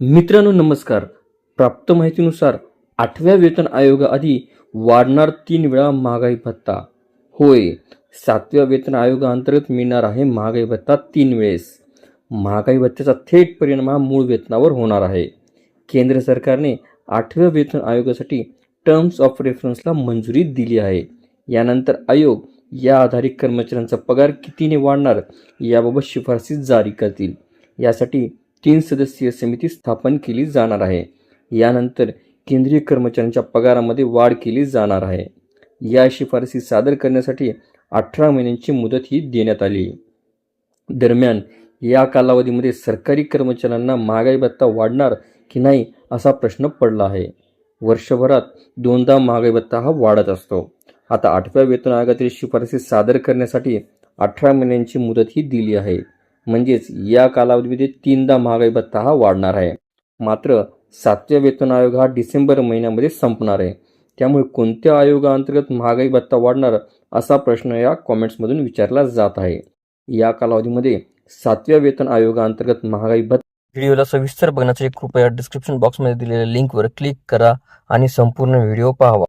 मित्रांनो नमस्कार. प्राप्त माहितीनुसार आठव्या वेतन आयोगाआधी वाढणार तीन वेळा महागाई भत्ता. होय सातव्या वेतन आयोगाअंतर्गत मिळणार आहे महागाई भत्ता तीन वेळेस. महागाई भत्त्याचा थेट परिणाम हा मूळ वेतनावर होणार आहे. केंद्र सरकारने आठव्या वेतन आयोगासाठी टर्म्स ऑफ रेफरन्सला मंजुरी दिली आहे. यानंतर आयोग या आधारित कर्मचाऱ्यांचा पगार कितीने वाढणार याबाबत शिफारसी जारी करतील. यासाठी तीन सदस्यीय समिती स्थापन केली जाणार आहे. यानंतर केंद्रीय कर्मचाऱ्यांच्या पगारामध्ये वाढ केली जाणार आहे. या शिफारसी सादर करण्यासाठी अठरा महिन्यांची मुदत ही देण्यात आली. दरम्यान या कालावधीमध्ये सरकारी कर्मचाऱ्यांना महागाई भत्ता वाढणार की नाही असा प्रश्न पडला आहे. वर्षभरात दोनदा महागाई भत्ता हा वाढत असतो. आता आठव्या वेतन आयोगातील शिफारसी सादर करण्यासाठी अठरा महिन्यांची मुदत ही दिली आहे. म्हणजेच या कालावधीमध्ये तीनदा महागाई भत्ता हा वाढणार आहे. मात्र सातव्या वेतन आयोग हा डिसेंबर महिन्यामध्ये संपणार आहे. त्यामुळे कोणत्या आयोगाअंतर्गत महागाई भत्ता वाढणार असा प्रश्न या कॉमेंट्समधून विचारला जात आहे. या कालावधीमध्ये सातव्या वेतन आयोगाअंतर्गत महागाई भत्ता व्हिडिओला सविस्तर बघण्यासाठी कृपया डिस्क्रिप्शन बॉक्समध्ये दिलेल्या लिंकवर क्लिक करा आणि संपूर्ण व्हिडिओ पाहावा.